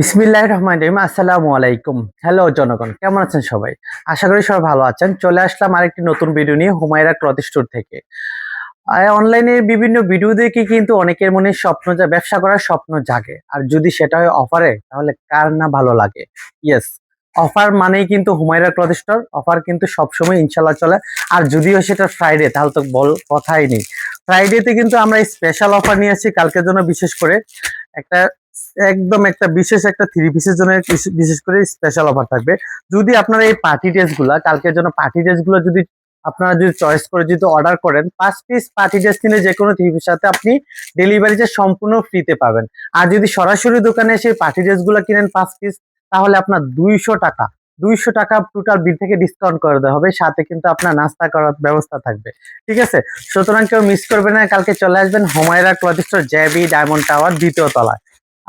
বিসমিল্লাহ রহমান রহিম। আসসালামু আলাইকুম। হ্যালো জনগণ, কেমন আছেন সবাই? আশা করি সবাই ভালো আছেন। চলে আসলাম আরেকটি নতুন ভিডিও নিয়ে হুমায়রা ক্লথ স্টোর থেকে। অনলাইনে বিভিন্ন ভিডিও দেখে কিন্তু অনেকের মনে স্বপ্ন যা ব্যবসা করার স্বপ্ন জাগে। আর যদি সেটা হয় অফারে তাহলে কার না ভালো লাগে? ইয়েস অফার মানেই কিন্তু হুমায়রা ক্লথ স্টোর অফার কিন্তু সবসময় ইনশাল্লাহ চলে। আর যদিও সেটা ফ্রাইডে তাহলে তো বল কথাই নেই। ফ্রাইডেতে কিন্তু আমরা স্পেশাল অফার নিয়ে আসছি কালকের জন্য বিশেষ করে একটা একদম একটা বিশেষ একটা থ্রি পিসের জন্য বিশেষ করে স্পেশাল অফার থাকবে। যদি আপনারা এই পার্টি ড্রেসগুলা, কালকের জন্য পার্টি ড্রেসগুলো যদি আপনারা যদি চয়েস করে, যদি অর্ডার করেন, পাঁচ পিস পার্টি ড্রেস কিনে যে কোনো থ্রি পিস সাথে আপনি ডেলিভারি যে সম্পূর্ণ ফ্রিতে পাবেন। আর যদি সরাসরি দোকানে এসে পার্টি ড্রেসগুলো কিনেন পাঁচ পিস তাহলে আপনার দুইশো টাকা দুইশো টাকা টোটাল বিল থেকে ডিসকাউন্ট করে দেওয়া হবে। সাথে কিন্তু আপনার নাস্তা করার ব্যবস্থা থাকবে। ঠিক আছে? সুতরাং কেউ মিস করবে না। কালকে চলে আসবেন হোমায়রা ক্লথ স্টোর জ্যাবি ডায়মন্ড টাওয়ার দ্বিতীয় তলায়।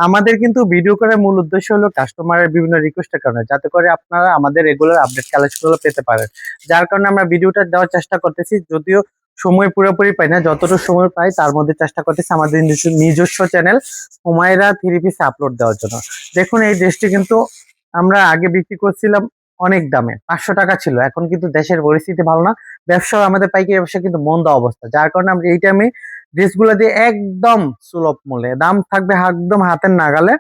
আমাদের কিন্তু ভিডিও করার মূল উদ্দেশ্য হলো কাস্টমারের বিভিন্ন রিকোয়েস্টের কারণে, যাতে করে আপনারা আমাদের রেগুলার আপডেট কালেকশনগুলো পেতে পারেন। যার কারণে আমরা ভিডিওটা দেওয়ার চেষ্টা করতেছি, যদিও সময় পুরোপুরি পাই না, যতটুকু সময় পাই তার মধ্যে চেষ্টা করতেছি আমাদের নিজস্ব- channel Humaira three piece upload দেওয়ার জন্য। দেখুন, এই ড্রেসটি কিন্তু আমরা আগে বিক্রি করছিলাম অনেক দামে, পাঁচশো টাকা ছিল, এখন কিন্তু দেশের পরিস্থিতি ভালো না। ব্যবসা আমাদের পাইকারি ব্যবসা কিন্তু মন্দ অবস্থা, যার কারণে আমরা এই টাইমে ড্রেসগুলো দিয়ে একদম সুলভ মূল্যে। দাম থাকবে একদম হাতের নাগালে।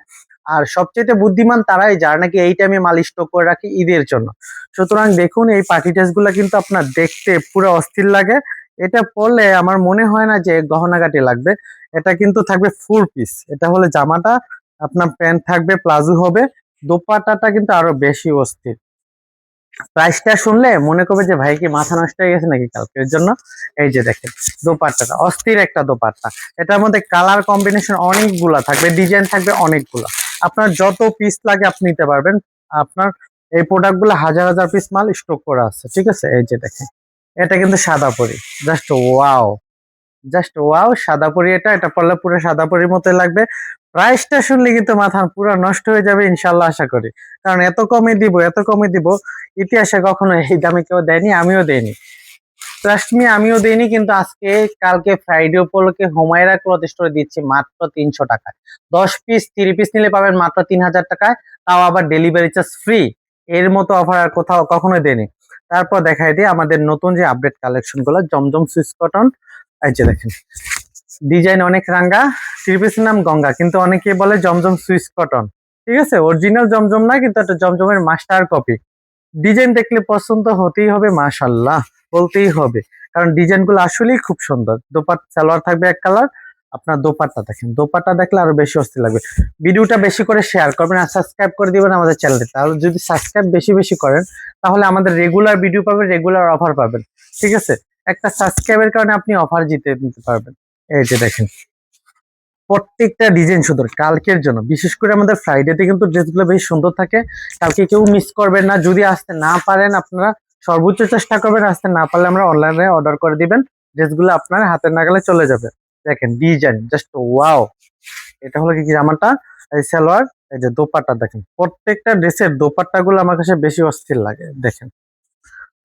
আর সবচেয়ে বুদ্ধিমান তারাই যারা নাকি এই টাইমে মাল স্টক করে রাখে ঈদের জন্য। সুতরাং দেখুন, এই পার্টি ড্রেসগুলো কিন্তু আপনার দেখতে পুরো অস্থির লাগে। এটা পরলে আমার মনে হয় না যে গহনাগাটি লাগবে। এটা কিন্তু থাকবে ফুল পিস এটা হলে জামাটা, আপনার প্যান্ট থাকবে, প্লাজো হবে। দোপাটাটা কিন্তু আরও বেশি অস্থির। প্রাইসটা শুনলে মনে করবে যে ভাই কি মাথা নষ্ট হয়ে গেছে নাকি কালকের জন্য এই যে দেখেন, দোপাট্টাটা, অস্থির একটা দোপাট্টা। এটার মধ্যে কালার কম্বিনেশন অনেকগুলা থাকবে ডিজাইন থাকবে অনেকগুলা। আপনার যত পিস লাগে আপনি নিতে পারবেন। আপনার এই প্রোডাক্টগুলো হাজার হাজার পিস মাল স্টক করা আছে, ঠিক আছে? এই যে দেখেন, এটা কিন্তু সাদা পরি। জাস্ট ওয়াও জাস্ট ওয়াও সাদা পরি এটা। এটা পরলে পুরো সাদা পরির মতো লাগবে। প্রাইসটা শুনলে কিন্তু মাথা পুরো নষ্ট হয়ে যাবে ইনশাল্লাহ আশা করি। কারণ এত কমে দিব, এত কমে দিব, ইতিহাসে কখনো এই দামে কেউ দেয়নি, আমিও দেয়নি ট্রাস্ট আমিও দেইনি, কিন্তু আজকে, কালকে ফ্রাইডে উপলক্ষে হোমায়রা ক্লথ স্টোরে দিচ্ছি মাত্র তিনশো টাকায় দশ পিস তিরিশ পিস নিলে পাবেন মাত্র তিন হাজার টাকায় তাও আবার ডেলিভারি চার্জ ফ্রি এর মতো অফার আর কোথাও কখনোই দেয়নি তারপর দেখাই দিই আমাদের নতুন যে আপডেট কালেকশনগুলো, জমজম সুইস কটন। এই যে দেখেন ডিজাইন অনেক রাঙ্গা থ্রি পিসের নাম গঙ্গা, কিন্তু অনেকে বলে জমজম সুইস কটন। ঠিক আছে? অরিজিনাল জমজম না, কিন্তু একটা জমজমের মাস্টার কপি ডিজাইন দেখলে পছন্দ হতেই হবে মাশাল্লাহ বলতেই হবে। কারণ ডিজাইনগুলো আসলেই খুব সুন্দর। দোপাট, সালোয়ার থাকবে এক কালার আপনার দোপাট্টা দেখেন। দোপাট্টা দেখলে আরও বেশি অস্থির লাগবে। ভিডিওটা বেশি করে শেয়ার করবেন আর সাবস্ক্রাইব করে দিবেন আমাদের চ্যানেলটি তাহলে যদি সাবস্ক্রাইব বেশি বেশি করেন, তাহলে আমাদের রেগুলার ভিডিও পাবেন রেগুলার অফার পাবেন। ঠিক আছে? একটা সাবস্ক্রাইবের কারণে আপনি অফার জিতে নিতে পারবেন। এই যে দেখেন। প্রত্যেকটা ডিজাইন সুন্দর। কালকের জন্য। বিশেষ করে আমাদের ফ্রাইডেতে কিন্তু ড্রেসগুলো বেশ সুন্দর থাকে। কালকে কেউ মিস করবেন না। যদি আসতে না পারেন আপনারা সর্বোচ্চ চেষ্টা করবেন আসতে না পারলে আমরা অনলাইনে অর্ডার করে দিবেন। ড্রেসগুলো আপনার হাতের নাগালে চলে যাবে। দেখেন ডিজাইন জাস্ট ওয়াও এটা হলো কি জামাটা? এই সালোয়ার, এই যে দোপাট্টা দেখেন। প্রত্যেকটা ড্রেসের দোপাট্টা গুলো আমার কাছে বেশি অস্থির লাগে। দেখেন।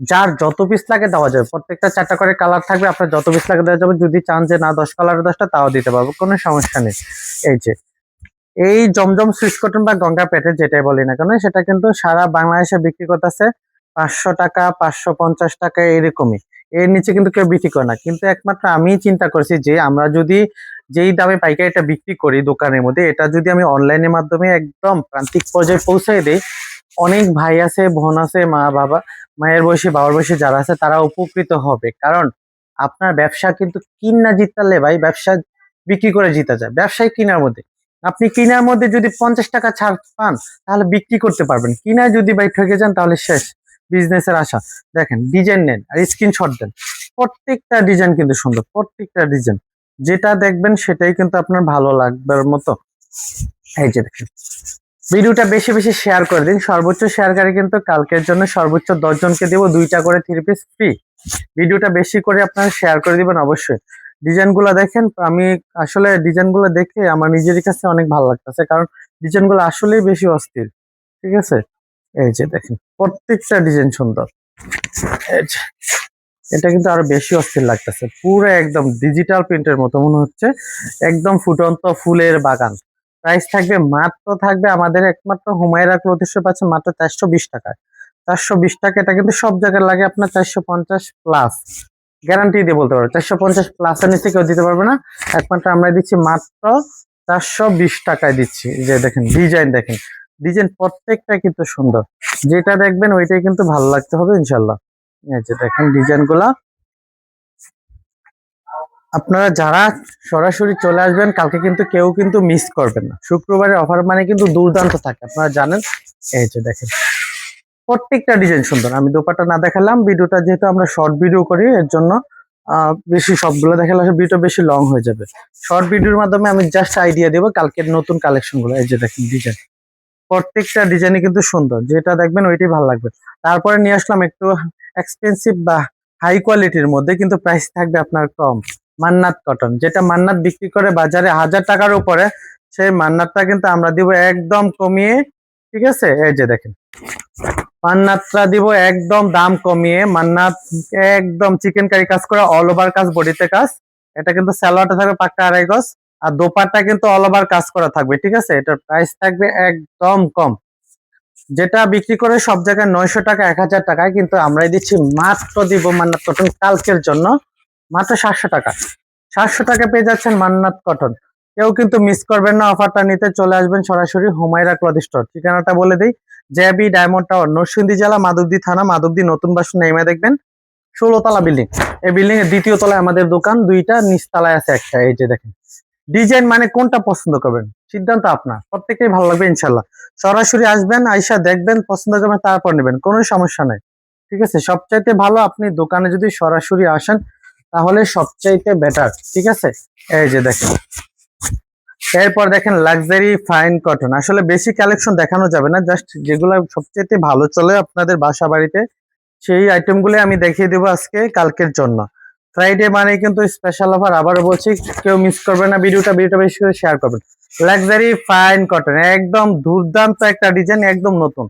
যার যত পিস লাগে দেওয়া যাবে। প্রত্যেকটা চারটা করে কালার থাকবে, আপনার যত পিস লাগে দেওয়া যাবে। যদি চান যে না, দশ কালার দশটা, তাও দিতে পারব, কোনো সমস্যা নেই। এই যে, এই জমজম সুইচ কটন বা গঙ্গা পেটে যেটাই বলি না কেন, সেটা কিন্তু সারা বাংলাদেশে বিক্রি করতেছে পাঁচশো টাকা, পাঁচশো পঞ্চাশ টাকা, এরকমই। এর নিচে কিন্তু কেউ বিক্রি করে না। কিন্তু একমাত্র আমি চিন্তা করছি যে, আমরা যদি যেই দামে পাইকারিটা বিক্রি করি দোকানের মধ্যে, এটা যদি আমি অনলাইনের মাধ্যমে একদম প্রান্তিক পর্যায়ে পৌঁছাই দিই অনেক ভাই আছে, বোন আছে, মা, বাবা, মায়ের বয়সী, বাবার বয়সী যারা আছে, তারা উপকৃত হবে। কারণ আপনার ব্যবসা কিন্তু কিনা জিতালে ভাই, ব্যবসা বিক্রি করে জিতা যায়। ব্যবসায় কিনার মধ্যে। আপনি কিনার মধ্যে যদি পঞ্চাশ টাকা ছাড় পান, তাহলে বিক্রি করতে পারবেন। কিনা যদি ভাই ঠকে যান, তাহলে শেষ। বিজনেসের আশা। দেখেন ডিজাইন নেন আর স্ক্রিনশট দেন। প্রত্যেকটা ডিজাইন কিন্তু সুন্দর। প্রত্যেকটা ডিজাইন যেটা দেখবেন, সেটাই কিন্তু আপনার ভালো লাগবার মতো। এই যে দেখেন। ভিডিওটা বেশি বেশি শেয়ার করে দিন। সর্বোচ্চ শেয়ারকারী কিন্তু কালকের জন্য সর্বোচ্চ দশ জনকে দেবো। দুইটা করে থ্রি পিস ফ্রি ভিডিওটা বেশি করে আপনারা শেয়ার করে দিবেন অবশ্যই। ডিজাইনগুলা দেখেন, আমি আসলে ডিজাইনগুলো দেখে আমার নিজের কাছে অনেক ভালো লাগতেছে। কারণ ডিজাইনগুলো আসলেই বেশি অস্থির। ঠিক আছে? এই যে দেখেন, প্রত্যেকটা ডিজাইন সুন্দর। এটা কিন্তু আরও বেশি অস্থির লাগতেছে। পুরো একদম ডিজিটাল প্রিন্টের মতো মনে হচ্ছে। একদম ফুটন্ত ফুলের বাগান। প্রাইস থাকবে মাত্র থাকবে আমাদের একমাত্র হুমায়রা ক্লোথিসে পাচ্ছে মাত্র চারশো বিশ টাকায় চারশো বিশ টাকা এটা কিন্তু সব জায়গায় লাগে আপনার চারশো পঞ্চাশ প্লাস গ্যারান্টি দিয়ে বলতে পারব চারশো পঞ্চাশ প্লাসের নিচে কেউ দিতে পারবে না। একমাত্র আমরা দিচ্ছি মাত্র চারশো বিশ টাকায় দিচ্ছি। যে দেখেন ডিজাইন দেখেন। ডিজাইন প্রত্যেকটা কিন্তু সুন্দর। যেটা দেখবেন ওইটাই কিন্তু ভালো লাগতে হবে ইনশাল্লাহ। এই যে দেখেন ডিজাইনগুলা। আপনারা যারা সরাসরি চলে আসবেন, কালকে কিন্তু কেউ কিন্তু মিস করবেন না। শুক্রবারের অফার মানে কিন্তু দুর্দান্ত থাকে, আপনারা জানেন? এই যে দেখেন। প্রত্যেকটা ডিজাইন সুন্দর। আমি দোপাটা না দেখালাম, ভিডিওটা যেহেতু আমরা শর্ট ভিডিও করি, এর জন্য বেশি সবগুলো দেখালে ভিডিওটা বেশি লং হয়ে যাবে। শর্ট ভিডিওর মাধ্যমে আমি জাস্ট আইডিয়া দেবো কালকের নতুন কালেকশনগুলো, এই যে দেখেন ডিজাইন প্রত্যেকটা ডিজাইনই কিন্তু সুন্দর। যেটা দেখবেন ওইটাই ভালো লাগবে। তারপরে নিয়ে আসলাম একটু এক্সপেন্সিভ বা হাই কোয়ালিটির মধ্যে, কিন্তু প্রাইস থাকবে আপনার কম। মান্নাত কটন যেটা মান্নাত বিক্রি করে বাজারে হাজার টাকার উপরে, সেই মান্নাতটা কিন্তু আমরা দিব একদম কমিয়ে, ঠিক আছে? এই যে দেখেন। মান্নাতটা দিব একদম দাম কমিয়ে, মান্নাত একদম চিকেন কারি কাজ করা অল ওভার কাজ, বডিতে কাজ। এটা কিন্তু স্যালোয়ারটা থাকবে পাক্কা আড়াই গজ, আর দোপাট্টা কিন্তু অল ওভার কাজ করা থাকবে, ঠিক আছে? এটার প্রাইস থাকবে একদম কম। যেটা বিক্রি করে সব জায়গায় নয়শো টাকা, এক হাজার টাকায়, কিন্তু আমরাই দিচ্ছি, মাত্র দিব মান্নাত কটন কালকের জন্য। মাত্র সাতশো টাকা। সাতশো টাকা পেয়ে যাচ্ছেন মান্নাত কটন। কেউ কিন্তু মিস করবেন না অফারটা নিতে চলে আসবেন সরাসরি হুমায়রা ক্লথ স্টোর। ঠিকানাটা বলে দিই, জেবি ডায়মন্ড টাওয়ার, নরসিংদী জেলা, মাধবদী থানা, মাধবদী নতুন বাসন নেমে দেখবেন। ষোলোতলা বিল্ডিং এই বিল্ডিং এর দ্বিতীয় তলায় আমাদের দোকান, দুইটা নিচতলায় আছে একটা, এই যে দেখেন। ডিজাইন মানে কোনটা পছন্দ করবেন? সিদ্ধান্ত আপনার প্রত্যেকেই ভালো লাগবে ইনশাল্লাহ সরাসরি আসবেন, আইসা দেখবেন, পছন্দ করবেন, তারপর নেবেন, কোনো সমস্যা নাই। ঠিক আছে, সবচাইতে ভালো আপনি দোকানে যদি সরাসরি আসেন তাহলে সবচাইতে বেটার ঠিক আছে? এই যে দেখেন। এরপর দেখেন লাক্সারি ফাইন কটন আসলে বেশি কালেকশন দেখানো যাবে না জাস্ট যেগুলো সবচেয়ে ভালো চলে আপনাদের বাসা বাড়িতে সেই আইটেমগুলো আমি দেখিয়ে দেবো আজকে, কালকের জন্য। ফ্রাইডে মানে কিন্তু স্পেশাল অফার আবারও বলছি, কেউ মিস করবে না ভিডিওটা ভিডিওটা বেশি করে শেয়ার করবেন। লাক্সারি ফাইন কটন একদম দুর্দান্ত একটা ডিজাইন একদম নতুন।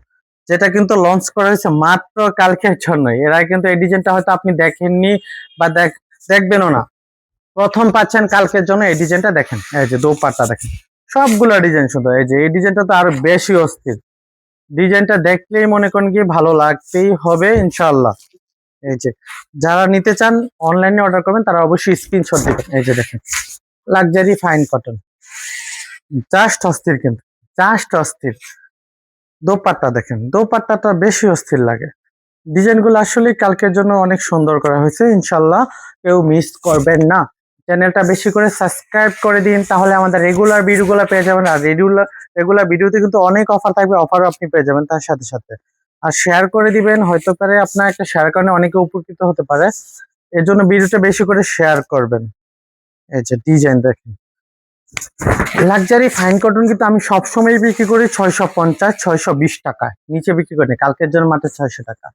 যেটা কিন্তু লঞ্চ করা হয়েছে মাত্র কালকের জন্য এরা কিন্তু এই ডিজাইনটা হয়তো আপনি দেখেননি বা দেখ দেখবেনও না। প্রথম পাচ্ছেন কালকের জন্য এই ডিজাইনটা দেখেন, এই যে দোপাট্টা দেখেন। সবগুলো ডিজাইন সুন্দর এই যে, এই ডিজাইনটা তো আরও বেশি অস্থির। ডিজাইনটা দেখলেই মনে করেন কি ভালো লাগতেই হবে, ইনশাআল্লাহ। এই যে, যারা নিতে চান, অনলাইনে অর্ডার করবেন, তারা অবশ্যই স্ক্রিনশট দিবেন। এই যে দেখেন লাক্সারি ফাইন কটন জাস্ট অস্থির কিন্তু জাস্ট অস্থির। দোপাট্টা দেখেন, দোপাট্টাটা বেশি অস্থির লাগে। ডিজাইনগুলো আসলে কালকের জন্য অনেক সুন্দর করা হয়েছে, ইনশাল্লাহ কেউ মিস করবেন না। চ্যানেলটা বেশি করে সাবস্ক্রাইব করে দিন, তাহলে আমাদের রেগুলার ভিডিওগুলো পেয়ে যাবেন। আর রেগুলার রেগুলার ভিডিওতে কিন্তু অনেক অফার থাকবে অফারও আপনি পেয়ে যাবেন তার সাথে সাথে। আর শেয়ার করে দিবেন, হয়তো পারে আপনার একটা শেয়ার কারণে অনেকে উপকৃত হতে পারে। এর জন্য ভিডিওটা বেশি করে শেয়ার করবেন। এই যে ডিজাইন দেখেন। লাক্সারি ফাইন কটন কিন্তু আমি সবসময় বিক্রি করি ছয়শো পঞ্চাশ, ছয়শো বিশ টাকা নিচে বিক্রি করি কালকের জন্য মাত্র ছয়শো টাকা।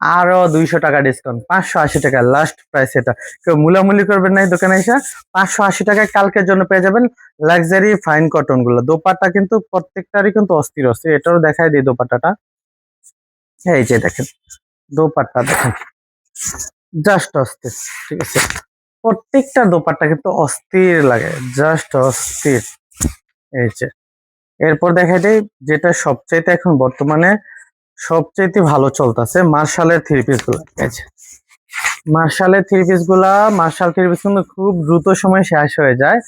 আরও দুইশো টাকা ডিসকাউন্ট পাঁচশো আশি টাকা লাস্ট প্রাইস এটা। কেউ মুলামুলি করবেন না এই দোকানে এসে, পাঁচশো আশি টাকায় কালকের জন্য পেয়ে যাবেন লাক্সারি ফাইন কটনগুলো। দোপাট্টা কিন্তু প্রত্যেকটারই কিন্তু অস্থির অস্থির। এটাও দেখাই দিই দোপাট্টাটা। এই যে দেখেন, দোপাট্টা দেখেন। জাস্ট অস্থির, ঠিক আছে? প্রত্যেকটা দোপাট্টা কিন্তু অস্থির লাগে জাস্ট অস্থির। এই যে, এরপর দেখা যায় যেটা সবচাইতে এখন বর্তমানে সবচাইতে ভালো চলতেছে মার্শালের থ্রি পিসগুলো। মার্শালের থ্রি পিসগুলা মার্শাল থ্রি পিস কিন্তু খুব দ্রুত সময় শেষ হয়ে যায়।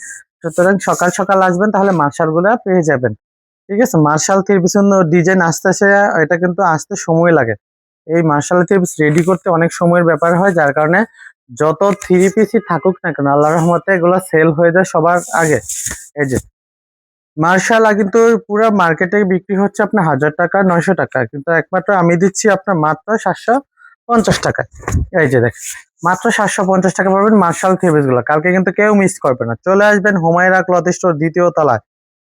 সুতরাং সকাল সকাল আসবেন তাহলে মার্শালগুলা পেয়ে যাবেন। ঠিক আছে? মার্শাল থ্রি পিস ডিজাইন আসতে আসে এটা কিন্তু আসতে সময় লাগে। এই মার্শাল থ্রি পিস রেডি করতে অনেক সময়ের ব্যাপার হয়, যার কারণে যত থ্রি পিসই থাকুক না কেন আল্লাহ রহমতে এগুলো সেল হয়ে যায় সবার আগে। এই যে। মার্শাল কিন্তু পুরো মার্কেটে বিক্রি হচ্ছে আপনার হাজার টাকা, নয়শো টাকা। কিন্তু একমাত্র আমি দিচ্ছি আপনার মাত্র সাতশো পঞ্চাশ টাকা। এই যে দেখেন, মাত্র সাতশো পঞ্চাশ টাকা পাবেন মার্শালগুলো। কালকে কিন্তু কেউ মিস করবে না। চলে আসবেন হুমায়রা ক্লথ স্টোর দ্বিতীয় তলায়।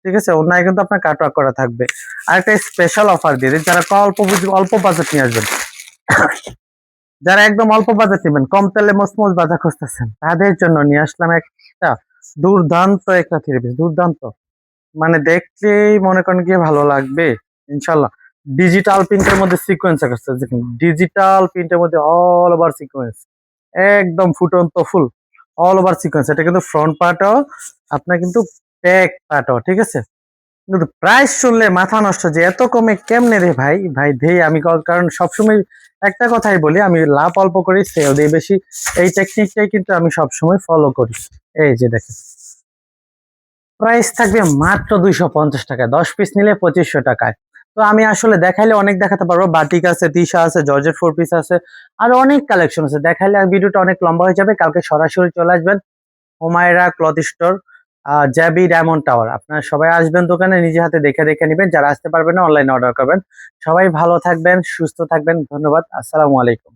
ঠিক আছে? অন্যায় কিন্তু আপনার কাটওয়ার্ক করা থাকবে। আর একটা স্পেশাল অফার দিয়ে দিন যারা অল্প অল্প বাজেট নিয়ে আসবেন। যারা একদম অল্প বাজেট নেবেন, কম তেলে মসমস বাজা খুঁজতেছেন, তাদের জন্য নিয়ে আসলাম একটা দুর্দান্ত একটা থ্রি দুর্দান্ত। মানে দেখলেই মনে করেন কি ভালো লাগবে, ইনশাল্লাহ। ডিজিটাল প্রিন্টের মধ্যে সিকোয়েন্স আছে, দেখুন ডিজিটাল প্রিন্টের মধ্যে অল ওভার সিকোয়েন্স একদম ফুটন্ত ফুল অল ওভার সিকোয়েন্স এটা কিন্তু ফ্রন্ট পার্টও আপনার কিন্তু ব্যাক পার্টও ঠিক আছে? কিন্তু প্রাইস শুনলে মাথা নষ্ট যে এত কমে কেমনে রে ভাই? ভাই দেই আমি কারণ সবসময় একটা কথাই বলি, আমি লাভ অল্প করি সেল দিই, বেশি এই টেকনিকটাই কিন্তু আমি সবসময় ফলো করি। এই যে দেখেন। প্রাইস থাকবে মাত্র দুইশো পঞ্চাশ টাকা। দশ পিস নিলে পঁচিশশো টাকায়। তো আমি আসলে দেখাইলে অনেক দেখাতে পারব। বাটিক আছে তিশা আছে জর্জেট ফোর পিস আছে, আর অনেক কালেকশন আছে। দেখাইলে ভিডিওটা অনেক লম্বা হয়ে যাবে। কালকে সরাসরি চলে আসবেন হোমায়রা ক্লথ স্টোর জ্যাবি ডায়মন্ড টাওয়ার আপনারা সবাই আসবেন দোকানে, নিজে হাতে দেখে দেখে নেবেন। যারা আসতে পারবেন না অনলাইনে অর্ডার করবেন। সবাই ভালো থাকবেন, সুস্থ থাকবেন। ধন্যবাদ। আসসালামু আলাইকুম।